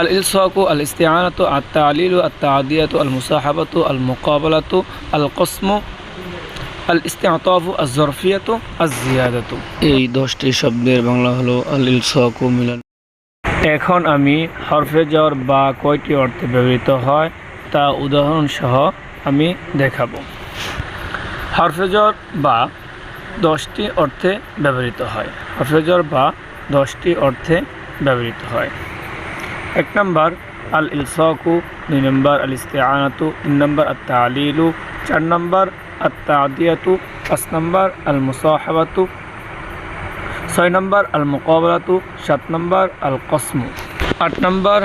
আল ইলসাকু আল ইস্তেআনাতু আত আলিল আত তাদিয়াতু আল মুসাহাবাতু আল মুকাবালাতু আল কসম আল ইস্তেআতাফু আজ জরফিয়াতু আজ জিয়াদাতু এই দশটি শব্দের বাংলা হলো আল ইলসাকু মিলান। এখন আমি হরফে জ্বর বা কয়টি অর্থে ব্যবহৃত হয় তা উদাহরণ সহ আমি দেখাবো। হরফে জ্বর বা দশটি অর্থে ব্যবহৃত হয়। হরফে জ্বর বা দশটি অর্থে ব্যবহৃত হয়। এক নম্বর আল ইলসাকু দুই নম্বর আল ইস্তেআনাতু তিন নম্বর আত তালিলু চার নম্বর আত তাদিয়াতু পাঁচ নম্বর আল মুসাহাবাতু ছয় নম্বর আল মুকাবলাতু সাত নম্বর আল কসমু আট নম্বর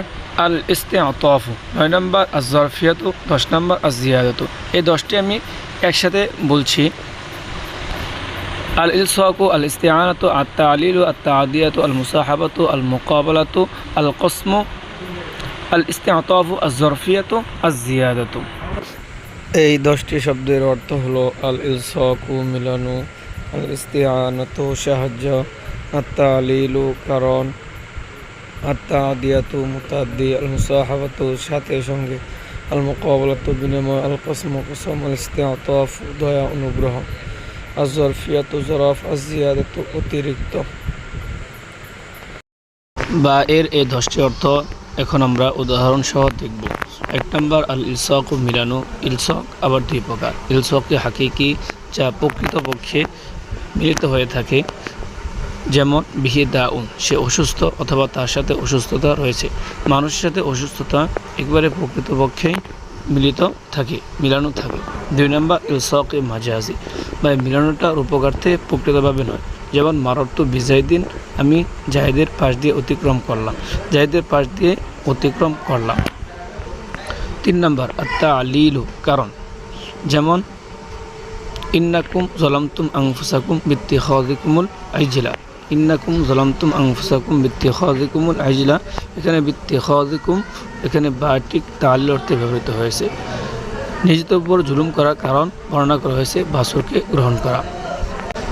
আল ইস্তেআতাফু নয় নম্বর আজ জরফিয়াতু দশ নম্বর আজ জিয়াদাতু এই দশটি আমি একসাথে বলছি। আল ইলসাকু আল ইস্তেআনাতু আত তালিলু আত তাদিয়াতু আল মুসাহাবাতু আল মুকাবলাতু আল কসমু আল ইস্তেআতাফু আজ জরফিয়াতু আজ জিয়াদাতু এই দশটি শব্দের অর্থ হলো আল ইলসাকু মিলানু আল ইস্তেআনাতু সাহায্য আত্তালিলু কারণ আত্তাদিয়াতু মুতাদ্দি আল মুসাহাবাতু সাথে সঙ্গে আল মুকাবলাতু বিনিময় আল কসমু কসম আল ইস্তেআতাফ দয়া, অনুগ্রহ। আজ জরফিয়াতু জরফ আজ জিয়াদাতু অতিরিক্ত বা এর এই দশটি অর্থ এখন আমরা উদাহরণ সহ দেখব। এক নম্বর, আল ইলসক ও মিলানো। ইলসক আবার দুই প্রকার। ইলসককে হাকিকি, যা প্রকৃতপক্ষে মিলিত হয়ে থাকে। যেমন, বিহি দাউন, সে অসুস্থ অথবা তার সাথে অসুস্থতা রয়েছে। মানুষের সাথে অসুস্থতা একবারে প্রকৃতপক্ষেই মিলিত থাকে, মিলানো থাকে। দুই নম্বর, ইলসক এ বা এই মিলানোটা উপকার্থে প্রকৃতভাবে নয়। যেমন মারত্ব দিন, আমি জাহেদের পাশ দিয়ে অতিক্রম করলাম। জাহেদের পাশ দিয়ে অতিক্রম করলাম। তিন নম্বর আত্মা আলিলু কারণ যেমন, ইন্নাকুম জলামতুম আংফুসাকুম বৃত্তি খাদিকুমুল আইজিলা। ইন্নাকুম জলামতুম আংফুসাকুম বৃত্তি খাদিকুমুল আইজিলা এখানে বৃত্তি খাদিকুম এখানে বাটিক তাল অর্থে ব্যবহৃত হয়েছে। নিজেদের উপর জুলুম করার কারণ বর্ণনা করা হয়েছে, বাসরকে গ্রহণ করা।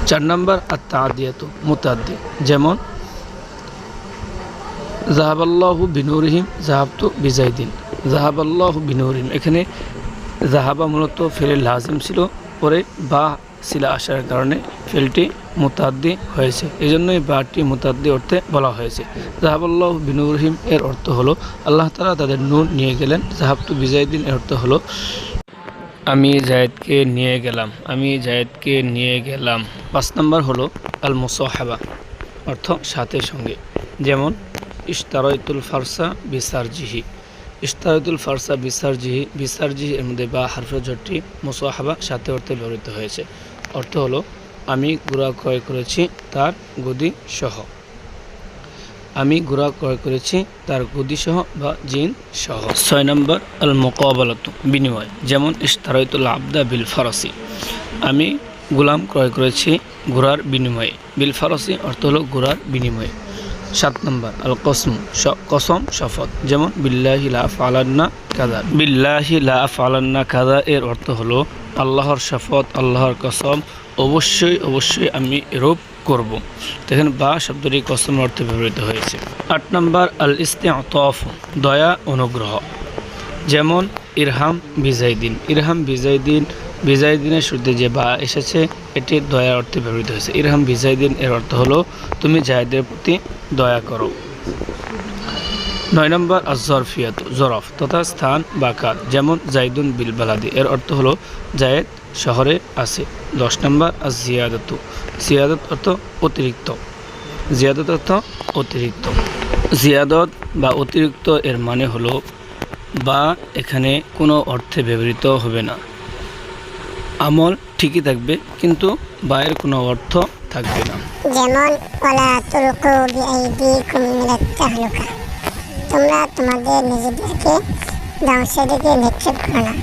চার নম্বর আত্মা আদিয়াত মুতাদ্দি। যেমন জাহাবাল্লাহু বিনুরহিম জাহাবতু বিজাইদিন জাহাবাল্লাহু বিনুরহিম। এখানে জাহাবা মূলত ফেলে লাজিম ছিল, পরে বা শিলা আসার কারণে ফেলটি মুতাদ্দি হয়েছে। এই জন্যই বাটি মুতাদ্দি অর্থে বলা হয়েছে। জাহাবাল্লাহ বিনুরহিম, এর অর্থ হলো, আল্লাহ তালা তাদের নূর নিয়ে গেলেন। জাহাবতু বিজাইদিন এর অর্থ হলো, আমি জায়েদকে নিয়ে গেলাম, আমি জায়েদকে নিয়ে গেলাম। পাঁচ নম্বর হলো আল মুসাহাবা অর্থ সাথে সঙ্গে। যেমন ইস্তারয়তুল ফারসা বিসারজিহি। ইস্তারয়তুল ফারসা বিসারজিহি বিসারজিহি এর মধ্যে বা হারফে জটটি মুসাহাবা সাথে অর্থে ব্যবহৃত হয়েছে। অর্থ হলো আমি গুড়া ক্রয় করেছি তার গদি সহ। আমি গুড়া ক্রয় করেছি তার গদি সহ বা জিন সহ। ছয় নম্বর আল মোকাবালত বিনিময়, যেমন ইস্তারয়তুল আবদা বিল ফারসি আমি গোলাম ক্রয় করেছি ঘোড়ার বিনিময়ে। বিল ফারসি অর্থ হল ঘোড়ার বিনিময়ে। সাত নম্বর আল কসম কসম, শপথ। যেমন, বিল্লাহি লা ফালান্না কাদা বিল্লাহি লা ফালান্না কাদা এর অর্থ হলো আল্লাহর শপথ, আল্লাহর কসম, অবশ্যই অবশ্যই আমি এরূপ করব। দেখেন বা শব্দটি কসম অর্থে ব্যবহৃত হয়েছে। আট নম্বর আল ইস্তেআতফ দয়া, অনুগ্রহ। যেমন, ইরহাম বিজাইদিন। ইরহাম বিজাইদিন বিজাইদিনের শুরুতে যে বা এসেছে, এটি দয়ার অর্থে ব্যবহৃত হয়েছে। ইরহাম বিজাইদিন এর অর্থ হলো, তুমি জায়দের প্রতি দয়া করো। নয় নম্বর আজরফিয়াত জরফ, তথা স্থান বা কাজ যেমন জাইদুন বিল বালাদি এর অর্থ হলো, জায়েদ শহরে আছে। দশ নম্বর আজ জিয়াদত জিয়াদত অর্থ অতিরিক্ত। জিয়াদত অর্থ অতিরিক্ত। জিয়াদত বা অতিরিক্ত এর মানে হলো, বা এখানে কোনো অর্থে ব্যবহৃত হবে না। আমল ঠিকই থাকবে কিন্তু বায়ের কোনো অর্থ থাকবে না। যেমন ওলা তুলকু বিআইদিকুম মিনাত তাহলুকা। তোমরা তোমাদের নিজেদেরকে ধ্বংসের দিকে নিক্ষেপ করো না।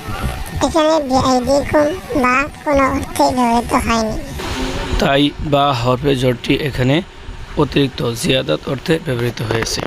এখানে বিআইদিকুম বা কোনো অর্থে ব্যবহৃত হয়নি। তাই বা হরফে জটটি এখানে অতিরিক্ত জিয়াদাত অর্থে ব্যবহৃত হয়েছে।